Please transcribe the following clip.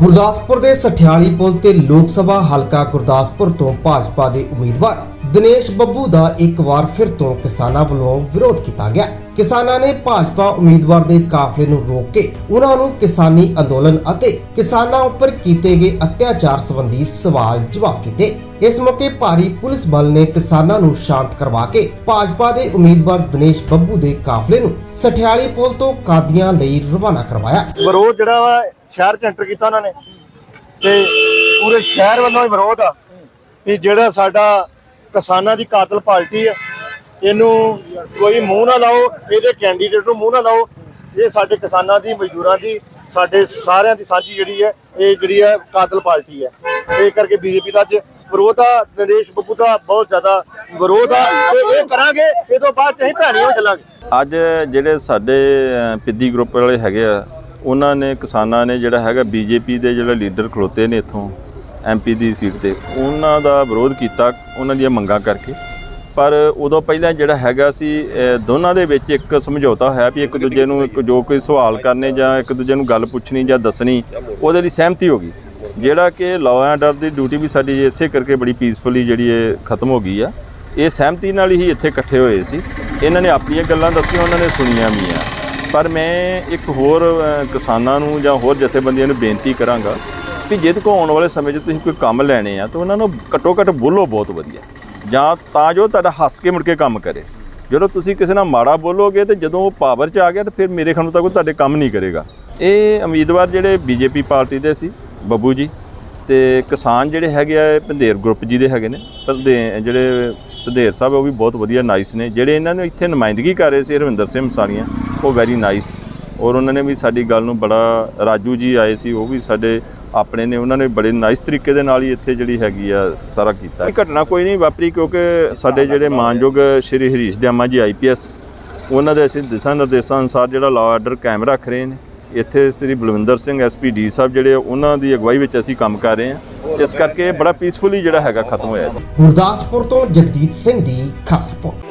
ਗੁਰਦਾਸਪੁਰ ਦੇ ਸਠਿਆਲੀ ਪੁਲ ਤੇ ਲੋਕ ਸਭਾ ਹਲਕਾ ਗੁਰਦਾਸਪੁਰ ਤੋਂ ਭਾਜਪਾ ਦੇ ਉਮੀਦਵਾਰ ਦਿਨੇਸ਼ ਬੱਬੂ ਦਾ ਇੱਕ ਵਾਰ ਫਿਰ ਤੋਂ ਕਿਸਾਨਾਂ ਵੱਲੋਂ ਵਿਰੋਧ ਕੀਤਾ ਗਿਆ। ਕਿਸਾਨਾਂ ਨੇ ਭਾਜਪਾ ਉਮੀਦਵਾਰ ਦੇ ਕਾਫਲੇ ਨੂੰ ਰੋਕ ਕੇ ਉਹਨਾਂ ਨੂੰ ਕਿਸਾਨੀ ਅੰਦੋਲਨ ਅਤੇ ਕਿਸਾਨਾਂ ਉੱਪਰ ਕੀਤੇ ਗਏ ਅਤਿਆਚਾਰ ਸੰਬੰਧੀ ਸਵਾਲ ਜਵਾਬ ਕੀਤੇ। ਇਸ ਮੌਕੇ ਭਾਰੀ ਪੁਲਿਸ ਬਲ ਨੇ ਕਿਸਾਨਾਂ ਨੂੰ ਸ਼ਾਂਤ ਕਰਵਾ ਕੇ ਭਾਜਪਾ ਦੇ ਉਮੀਦਵਾਰ ਦਿਨੇਸ਼ ਬੱਬੂ ਦੇ ਕਾਫਲੇ ਨੂੰ ਸਠਿਆਲੀ ਪੁਲ ਤੋਂ ਕਾਦੀਆਂ ਲਈ ਰਵਾਨਾ ਕਰਵਾਇਆ। ਵਿਰੋਧ ਜਿਹੜਾ ਸ਼ਹਿਰ ਚ ਐਂਟਰ ਕੀਤਾ ਉਹਨਾਂ ਨੇ। ਤੇ ਪੂਰੇ ਸ਼ਹਿਰ ਵੱਲੋਂ ਹੀ ਵਿਰੋਧ ਆ ਵੀ ਜਿਹੜਾ ਸਾਡਾ ਕਿਸਾਨਾਂ ਦੀ ਕਾਤਲ ਪਾਰਟੀ ਆ ਇਹਨੂੰ ਕੋਈ ਮੂੰਹ ਨਾ ਲਾਓ ਇਹਦੇ ਕੈਂਡੀਡੇਟ ਨੂੰ ਮੂੰਹ ਨਾ ਲਾਓ। ਇਹ ਸਾਡੇ ਕਿਸਾਨਾਂ ਦੀ ਮਜ਼ਦੂਰਾਂ ਦੀ ਸਾਡੇ ਸਾਰਿਆਂ ਦੀ ਸਾਂਝੀ ਜਿਹੜੀ ਹੈ ਇਹ ਜਿਹੜੀ ਹੈ ਕਾਤਲ ਪਾਰਟੀ ਹੈ। ਇਹ ਕਰਕੇ ਬੀਜੇਪੀ ਦਾ ਅੱਜ ਵਿਰੋਧ ਆ ਨਰੇਸ਼ ਬੱਬੂ ਦਾ ਬਹੁਤ ਜ਼ਿਆਦਾ ਵਿਰੋਧ ਆ। ਤੇ ਇਹ ਕਰਾਂਗੇ ਇਹ ਤੋਂ ਬਾਅਦ ਚ ਅਸੀਂ ਭੈਣੀਆਂ ਚੱਲਾਂਗੇ। ਅੱਜ ਜਿਹੜੇ ਸਾਡੇ ਅ, ਪਿੱਦੀ ਗਰੁੱਪ ਵਾਲੇ ਹੈਗੇ ਆ ਉਹਨਾਂ ਨੇ, ਕਿਸਾਨਾਂ ਨੇ ਜਿਹੜਾ ਹੈਗਾ ਬੀਜੇਪੀ ਦੇ ਜਿਹੜੇ ਲੀਡਰ ਖਲੋਤੇ ਨੇ ਇੱਥੋਂ ਐਮਪੀ ਦੀ ਸੀਟ ਤੇ, ਉਹਨਾਂ ਦਾ ਵਿਰੋਧ ਕੀਤਾ, ਉਹਨਾਂ ਦੀਆਂ ਮੰਗਾਂ ਕਰਕੇ। ਪਰ ਉਦੋਂ ਪਹਿਲਾਂ ਜਿਹੜਾ ਹੈਗਾ ਸੀ ਦੋਨਾਂ ਦੇ ਵਿੱਚ ਇੱਕ ਸਮਝੌਤਾ ਹੋਇਆ ਵੀ ਇੱਕ ਦੂਜੇ ਨੂੰ ਇੱਕ ਜੋ ਕੋਈ ਸਵਾਲ ਕਰਨੇ ਜਾਂ ਇੱਕ ਦੂਜੇ ਨੂੰ ਗੱਲ ਪੁੱਛਣੀ ਜਾਂ ਦੱਸਣੀ, ਉਹਦੇ ਲਈ ਸਹਿਮਤੀ ਹੋ ਗਈ। ਜਿਹੜਾ ਕਿ ਲਾਅ ਐਂਡ ਆਰਡਰ ਦੀ ਡਿਊਟੀ ਵੀ ਸਾਡੀ ਇਸੇ ਕਰਕੇ ਬੜੀ ਪੀਸਫੁਲੀ ਜਿਹੜੀ ਇਹ ਖਤਮ ਹੋ ਗਈ ਆ। ਇਹ ਸਹਿਮਤੀ ਨਾਲ ਹੀ ਇੱਥੇ ਇਕੱਠੇ ਹੋਏ ਸੀ। ਇਹਨਾਂ ਨੇ ਆਪਣੀਆਂ ਗੱਲਾਂ ਦੱਸੀਆਂ, ਉਹਨਾਂ ਨੇ ਸੁਣੀਆਂ ਵੀ ਆ। ਪਰ ਮੈਂ ਇੱਕ ਹੋਰ ਕਿਸਾਨਾਂ ਨੂੰ ਜਾਂ ਹੋਰ ਜਥੇਬੰਦੀਆਂ ਨੂੰ ਬੇਨਤੀ ਕਰਾਂਗਾ ਕਿ ਜਿਹਦੇ ਕੋ ਆਉਣ ਵਾਲੇ ਸਮੇਂ 'ਚ ਤੁਸੀਂ ਕੋਈ ਕੰਮ ਲੈਣੇ ਆ, ਤਾਂ ਉਹਨਾਂ ਨੂੰ ਘੱਟੋ ਘੱਟ ਬੋਲੋ ਬਹੁਤ ਵਧੀਆ। ਜਾਂ ਤਾਂ ਜੋ ਤੁਹਾਡਾ ਹੱਸ ਕੇ ਮੁੜ ਕੇ ਕੰਮ ਕਰੇ। ਜਦੋਂ ਤੁਸੀਂ ਕਿਸੇ ਨਾਲ ਮਾੜਾ ਬੋਲੋਗੇ ਤੇ ਜਦੋਂ ਉਹ ਪਾਵਰ 'ਚ ਆ ਗਿਆ, ਤਾਂ ਫਿਰ ਮੇਰੇ ਖਿਆਲ ਤੱਕ ਉਹ ਤੁਹਾਡੇ ਕੰਮ ਨਹੀਂ ਕਰੇਗਾ। ਇਹ ਉਮੀਦਵਾਰ ਜਿਹੜੇ ਬੀਜੇਪੀ ਪਾਰਟੀ ਦੇ ਸੀ, ਬੱਬੂ ਜੀ, ਤੇ ਕਿਸਾਨ ਜਿਹੜੇ ਹੈਗੇ ਆ ਭੰਦੇਰ ਗਰੁੱਪ ਜੀ ਦੇ ਹੈਗੇ ਨੇ ਪੰਧੇ ਜਿਹੜੇ ਪੰਧੇਰ ਸਾਹਿਬ, ਉਹ ਵੀ ਬਹੁਤ ਵਧੀਆ ਨਾਈਸ ਨੇ। ਜਿਹੜੇ ਇਹਨਾਂ ਨੂੰ ਇੱਥੇ ਨੁਮਾਇੰਦਗੀ ਕਰ ਰਹੇ ਸੀ, ਹਰਵਿੰਦਰ ਸਿੰਘ ਮਸਾਲੀਆਂ ਉਹ ਵੈਰੀ ਨਾਈਸ ਔਰ ਉਹਨਾਂ ਨੇ ਵੀ ਸਾਡੀ ਗੱਲ ਨੂੰ ਬੜਾ, ਰਾਜੂ ਜੀ ਆਏ ਸੀ, ਉਹ ਵੀ ਸਾਡੇ ਆਪਣੇ ਨੇ, ਉਹਨਾਂ ਨੇ ਬੜੇ ਨਾਈਸ ਤਰੀਕੇ ਦੇ ਨਾਲ ਹੀ ਇੱਥੇ ਜਿਹੜੀ ਹੈਗੀ ਆ, ਸਾਰਾ ਕੀਤਾ। ਇਹ ਘਟਨਾ ਕੋਈ ਨਹੀਂ ਵਾਪਰੀ, ਕਿਉਂਕਿ ਸਾਡੇ ਜਿਹੜੇ ਮਾਨਯੋਗ ਸ਼੍ਰੀ ਹਰੀਸ਼ ਦਿਆਮਾ ਜੀ ਆਈਪੀਐਸ ਉਹਨਾਂ ਦੇ ਅਸੀਂ ਦਿਸ਼ਾ ਨਿਰਦੇਸ਼ਾਂ ਅਨੁਸਾਰ ਜਿਹੜਾ ਲਾਅ ਆਰਡਰ ਕਾਇਮ ਰੱਖ ਰਹੇ ਨੇ। ਇੱਥੇ ਸ੍ਰੀ ਬਲਵਿੰਦਰ ਸਿੰਘ ਐਸਪੀਡੀ ਸਾਹਿਬ ਜਿਹੜੇ ਉਹਨਾਂ ਦੀ ਅਗਵਾਈ ਵਿੱਚ ਅਸੀਂ ਕੰਮ ਕਰ ਰਹੇ ਹਾਂ। ਇਸ ਕਰਕੇ ਬੜਾ ਪੀਸਫੁਲੀ ਜਿਹੜਾ ਹੈਗਾ ਖਤਮ ਹੋਇਆ ਗੁਰਦਾਸਪੁਰ ਤੋਂ ਜਗਜੀਤ ਸਿੰਘ ਦੀ ਖਾਸ ਰਿਪੋਰਟ।